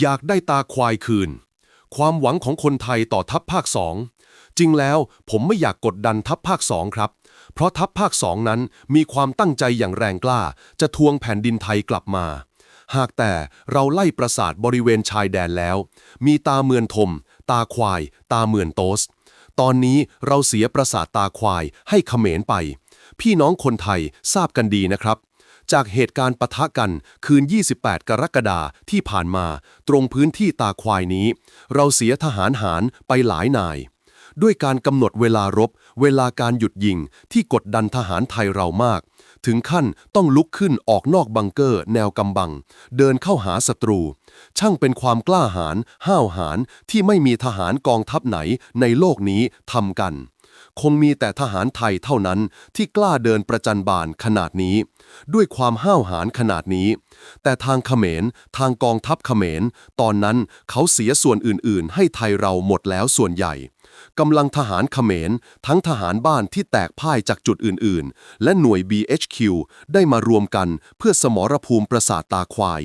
อยากได้ตาควายคืน ความหวังของคนไทยต่อทัพภาคสองจริงแล้วผมไม่อยากกดดันทัพภาคสองครับ เพราะทัพภาคสองนั้นมีความตั้งใจอย่างแรงกล้า จะทวงแผ่นดินไทยกลับมา หากแต่เราไล่ประสาทบริเวณชายแดนแล้ว มีตาเมือนทม ตาควาย ตาเมือนโตส ตอนนี้เราเสียประสาทตาควายให้เขมรไป พี่น้องคนไทยทราบกันดีนะครับ จากเหตุการณ์ปะทะกันคืน 28 กรกฎาที่ผ่านมา ตรงพื้นที่ตาควายนี้ เราเสียทหารหารไปหลายนาย ด้วยการกำหนดเวลารบ เวลาการหยุดยิงที่กดดันทหารไทยเรามาก ถึงขั้นต้องลุกขึ้นออกนอกบังเกอร์ แนวกำบัง เดินเข้าหาศัตรู ช่างเป็นความกล้าหาญห้าวหาญที่ไม่มีทหารกองทัพไหนในโลกนี้ทำกัน คงมีแต่ทหารไทยเท่านั้นที่กล้าเดินประจันบานขนาดนี้ ด้วยความห้าวหาญขนาดนี้ แต่ทางเขมร ทางกองทัพเขมร ตอนนั้นเขาเสียส่วนอื่นๆ ให้ไทยเราหมดแล้วส่วนใหญ่ กำลังทหารเขมร ทั้งทหารบ้านที่แตกพ่ายจากจุดอื่นๆ และหน่วย BHQ ได้มารวมกันเพื่อสมรภูมิประสาทตาควาย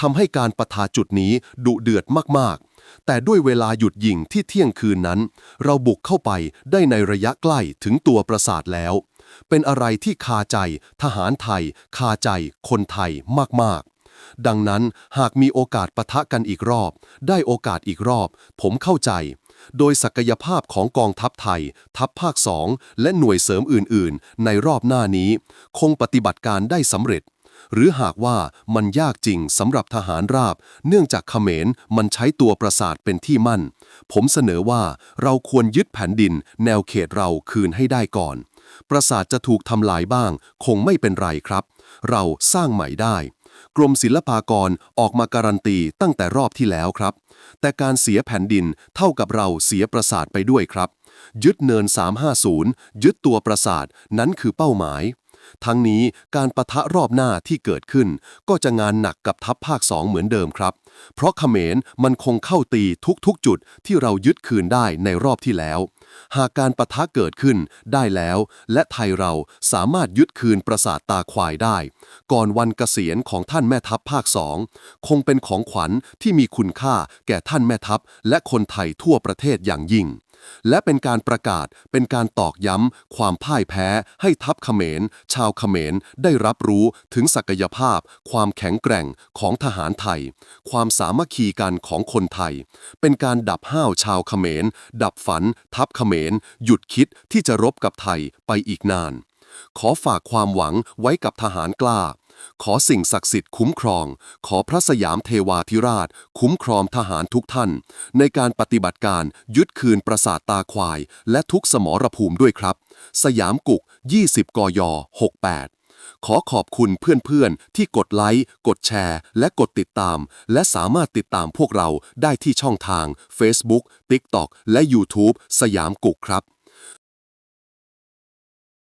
ทำให้การประทาจุดนี้ดุเดือดมากๆแต่ด้วยเวลาหยุดยิงที่เที่ยงคืนนั้น เราบุกเข้าไปได้ในระยะใกล้ถึงตัวประสาทแล้ว เป็นอะไรที่คาใจทหารไทย คาใจคนไทยมาก ๆ ดังนั้นหากมีโอกาสปะทะกันอีกรอบ ได้โอกาสอีกรอบ ผมเข้าใจ โดยศักยภาพของกองทัพไทย ทัพภาคสองและหน่วยเสริมอื่น ๆ ในรอบหน้านี้ คงปฏิบัติการได้สำเร็จ หรือหากว่ามันยากจริงสำหรับทหารราบ เนื่องจากเขมรมันใช้ตัวประสาทเป็นที่มั่น ผมเสนอว่าเราควรยึดแผ่นดิน แนวเขตเราคืนให้ได้ก่อน ประสาทจะถูกทำลายบ้าง คงไม่เป็นไรครับ เราสร้างใหม่ได้ กรมศิลปากรออกมาการันตีตั้งแต่รอบที่แล้วครับ แต่การเสียแผ่นดินเท่ากับเราเสียประสาทไปด้วยครับ ยึดเนิน 350 ยึดตัวประสาทนั้นคือเป้าหมาย ทั้งนี้การประทะรอบหน้าที่เกิดขึ้น ก็จะงานหนักกับทัพภาคสองเหมือนเดิมครับ เพราะเขมรมันคงเข้าตีทุกๆ จุดที่เรายึดคืนได้ในรอบที่แล้ว หากการประทะเกิดขึ้นได้แล้ว และไทยเราสามารถยึดคืนประสาทตาควายได้ ก่อนวันเกษียณของท่านแม่ทัพภาคสองคงเป็นของขวัญที่มีคุณค่าแก่ท่านแม่ทัพและคนไทยทั่วประเทศอย่างยิ่งและเป็นการประกาศเป็นการตอกย้ำ ความพ่ายแพ้ให้ทัพเขมร ชาวเขมรได้รับรู้ถึงศักยภาพ ความแข็งแกร่งของทหารไทย ความสามัคคีกันของคนไทย เป็นการดับห้าวชาวเขมร ดับฝัน ทัพเขมร หยุดคิดที่จะรบกับไทยไปอีกนาน ขอฝากความหวังไว้กับทหารกล้า ขอสิ่งศักดิ์สิทธิ์คุ้มครอง ขอพระสยามเทวาธิราช คุ้มครองทหารทุกท่าน ในการปฏิบัติการยึดคืนประสาทตาควาย และทุกสมรภูมิด้วยครับ สยามกุก 20 กย 68ขอขอบคุณเพื่อนๆ ที่กดไลค์ กดแชร์ และกดติดตาม และสามารถติดตามพวกเราได้ที่ช่องทาง Facebook TikTok และ YouTube สยามกุกครับ